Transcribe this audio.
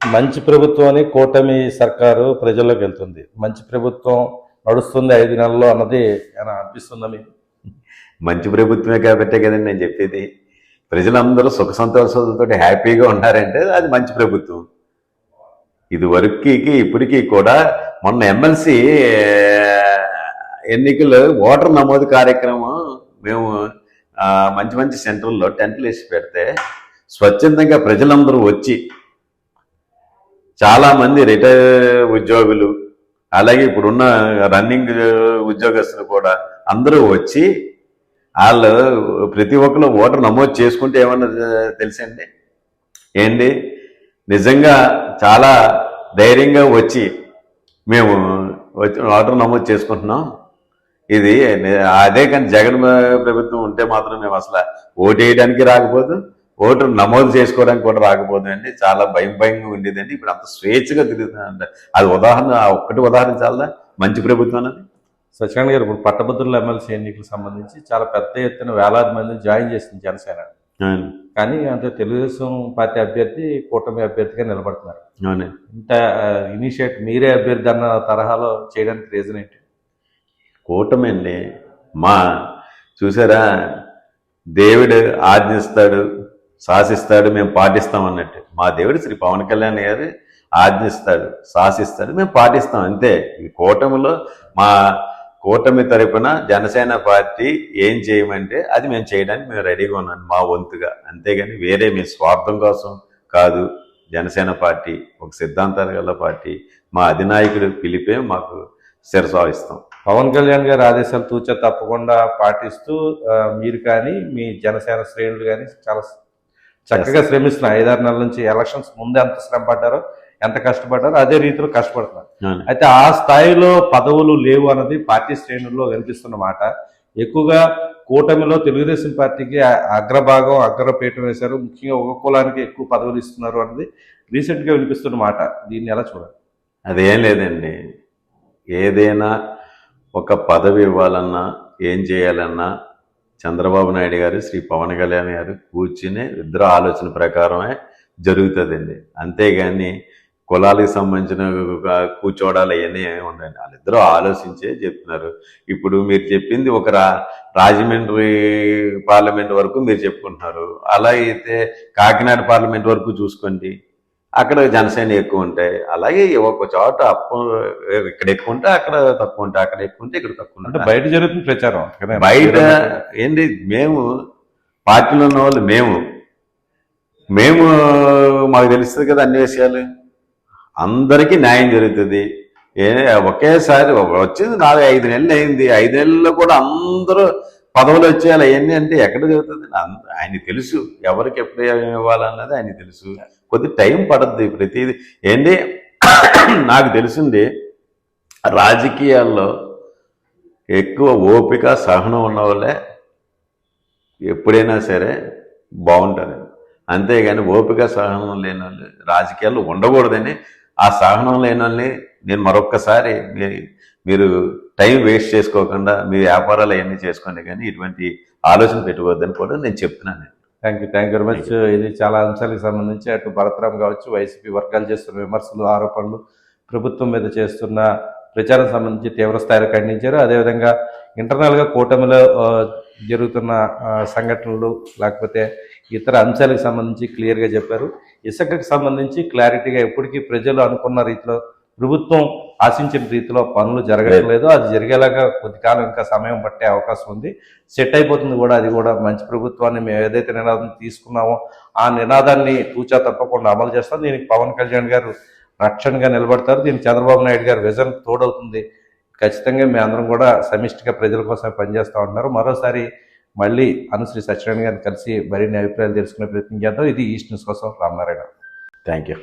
మంచి ప్రభుత్వం అని కూటమి సర్కారు ప్రజల్లోకి వెళ్తుంది. మంచి ప్రభుత్వం నడుస్తుంది ఐదు నెలల్లో అన్నది అనిపిస్తుందా మీకు? మంచి ప్రభుత్వమే కాబట్టే కదండి నేను చెప్పేది. ప్రజలందరూ సుఖ సంతోషాలతో హ్యాపీగా ఉన్నారంటే అది మంచి ప్రభుత్వం. ఇది వరకుకి ఇప్పటికీ కూడా మొన్న ఎమ్మెల్సీ ఎన్నికలు ఓటర్ నమోదు కార్యక్రమం మేము మంచి మంచి సెంటర్లో టెంట్లు వేసి పెడితే స్వచ్ఛందంగా ప్రజలందరూ వచ్చి చాలా మంది రిటైర్ ఉద్యోగులు అలాగే ఇప్పుడున్న రన్నింగ్ ఉద్యోగస్తులు కూడా అందరూ వచ్చి వాళ్ళు ప్రతి ఒక్కరు ఓటర్ నమోదు చేసుకుంటే ఏమన్నా తెలుసండి? ఏంటి నిజంగా చాలా ధైర్యంగా వచ్చి మేము వచ్చి ఓటర్ నమోదు చేసుకుంటున్నాం. ఇది అదే కానీ జగన్ ప్రభుత్వం ఉంటే మాత్రం మేము అసలు ఓటు వేయడానికి రాకపోదు. ఓటు నమోదు చేసుకోవడానికి కూడా రాకపోదు అండి చాలా భయం భయంగా ఉండేదండి. ఇప్పుడు అంత స్వేచ్ఛగా తిరుగుతుందంట అది ఉదాహరణ ఆ ఒక్కటి ఉదాహరణ చాలా మంచి ప్రభుత్వం అన్నది. సత్యనారాయణ గారు ఇప్పుడు పట్టభద్రుల ఎమ్మెల్సీ ఎన్నికలకు సంబంధించి చాలా పెద్ద ఎత్తున వేలాది మందిని జాయిన్ చేసింది జనసేన. కానీ అంటే తెలుగుదేశం పార్టీ అభ్యర్థి కూటమి అభ్యర్థిగా నిలబడుతున్నారు. ఇంత ఇనిషియేట్ మీరే అభ్యర్థి అన్న తరహాలో చేయడానికి రీజన్ ఏంటి? కూటమి అండి. మా చూసారా? దేవుడు ఆజ్ఞిస్తాడు. శాసిస్తాడు మేము పాటిస్తాం అన్నట్టు. మా దేవుడు శ్రీ పవన్ కళ్యాణ్ గారు ఆజ్ఞిస్తాడు శాసిస్తాడు మేము పాటిస్తాం. అంతే. ఈ కూటమిలో మా కూటమి తరపున జనసేన పార్టీ ఏం చేయమంటే అది మేము చేయడానికి మేము రెడీగా ఉన్నాం మా వంతుగా. అంతేగాని వేరే మీ స్వార్థం కోసం కాదు. జనసేన పార్టీ ఒక సిద్ధాంతాలు గల పార్టీ. మా అధినాయకుడు పిలిపే మాకు శిరసావిస్తాం పవన్ కళ్యాణ్ గారి ఆదేశాలు తూచా తప్పకుండా పాటిస్తూ మీరు కానీ మీ జనసేన శ్రేణులు కానీ చాలా చక్కగా శ్రమిస్తున్నారు ఐదారు నెలల నుంచి ఎలక్షన్స్ ముందు ఎంత శ్రమ పడ్డారో ఎంత కష్టపడ్డారో అదే రీతిలో కష్టపడుతున్నారు. అయితే ఆ స్థాయిలో పదవులు లేవు అన్నది పార్టీ శ్రేణుల్లో వినిపిస్తున్న మాట. ఎక్కువగా కూటమిలో తెలుగుదేశం పార్టీకి అగ్రభాగం అగ్రపీఠం వేశారు. ముఖ్యంగా ఒక కులానికి ఎక్కువ పదవులు ఇస్తున్నారు అన్నది రీసెంట్గా వినిపిస్తున్న మాట. దీన్ని ఎలా చూడాలి? అదేం లేదండి. ఏదైనా ఒక పదవి ఇవ్వాలన్నా ఏం చేయాలన్నా చంద్రబాబు నాయుడు గారు శ్రీ పవన్ కళ్యాణ్ గారు కూర్చుని ఇద్దరు ఆలోచన ప్రకారమే జరుగుతుందండి అంతేగాని కులాలకు సంబంధించిన కూర్చోడాలు అవన్నీ ఏమి ఉండండి వాళ్ళిద్దరూ ఆలోచించే చెప్తున్నారు. ఇప్పుడు మీరు చెప్పింది ఒక రా రాజమండ్రి పార్లమెంట్ వరకు మీరు చెప్పుకుంటున్నారు. అలా అయితే కాకినాడ పార్లమెంట్ వరకు చూసుకోండి. అక్కడ జనసేన ఎక్కువ ఉంటాయి అలాగే ఒక చోట అప్పు ఇక్కడ ఎక్కువ ఉంటే అక్కడ తక్కువ ఉంటాయి అక్కడ ఎక్కువ ఉంటే ఇక్కడ తక్కువ అంటే ఉంటాయి బయట జరుగుతున్న ప్రచారం? బయట ఏంటి మేము పార్టీలో ఉన్న వాళ్ళు మేము. మేము మాకు తెలుస్తుంది కదా అన్ని విషయాలు. అందరికీ న్యాయం జరుగుతుంది. ఏ ఒకేసారి వచ్చింది నాలుగు ఐదు నెలలు అయింది. ఐదు నెలల్లో కూడా అందరూ పదవులు వచ్చేయాలి. అవన్నీ అంటే ఎక్కడ జరుగుతుంది? ఆయనకి తెలుసు. ఎవరికి ఎప్పుడు ఇవ్వాలన్నది ఆయనకి తెలుసు. కొద్ది టైం పడద్ది ప్రతిదీ. ఏంటి నాకు తెలిసింది రాజకీయాల్లో ఎక్కువ ఓపిక సహనం ఉన్న వాళ్ళే ఎప్పుడైనా సరే బాగుంటుంది అంతేగాని ఓపిక సహనం లేని వాళ్ళు రాజకీయాల్లో ఉండకూడదని ఆ సహనం లేని వాళ్ళని నేను మరొక్కసారి మీ- మీరు టైం వేస్ట్ చేసుకోకుండా మీ వ్యాపారాలు అవన్నీ చేసుకోండి కానీ ఇటువంటి ఆలోచన పెట్టుకోవద్దని కూడా నేను చెప్తున్నాను. Thank you thank you very much ఇది చాలా అంశాలకు సంబంధించి అటు భరతరాం కావచ్చు వైసీపీ వర్గాలు చేస్తున్న విమర్శలు ఆరోపణలు ప్రభుత్వం మీద చేస్తున్న ప్రచారం సంబంధించి తీవ్ర స్థాయిలో ఖండించారు. అదేవిధంగా ఇంటర్నల్గా కూటమిలో జరుగుతున్న సంఘటనలు లేకపోతే ఇతర అంశాలకు సంబంధించి క్లియర్గా చెప్పారు. ఇసుకకు సంబంధించి క్లారిటీగా ఎప్పటికీ ప్రజలు అనుకున్న రీతిలో ప్రభుత్వం ఆశించిన రీతిలో పనులు జరగడం లేదు. అది జరిగేలాగా కొద్ది కాలం ఇంకా సమయం పట్టే అవకాశం ఉంది. సెట్ అయిపోతుంది కూడా. అది కూడా మంచి ప్రభుత్వాన్ని మేము ఏదైతే నినాదం తీసుకున్నామో ఆ నినాదాన్ని తూచా తప్పకుండా అమలు చేస్తాం. దీనికి పవన్ కళ్యాణ్ గారు రక్షణగా నిలబడతారు. దీనికి చంద్రబాబు నాయుడు గారు విజన్ తోడవుతుంది. ఖచ్చితంగా మేము అందరం కూడా సమిష్టిగా ప్రజల కోసం పనిచేస్తూ ఉంటున్నారు మరోసారి మళ్ళీ అనుశ్రీ సత్యనారాయణ గారిని కలిసి మరిన్ని అభిప్రాయాలు తెలుసుకునే ప్రయత్నం చేద్దాం. ఇది ఈస్ట్ న్యూస్ కోసం రామనారాయణ. Thank you.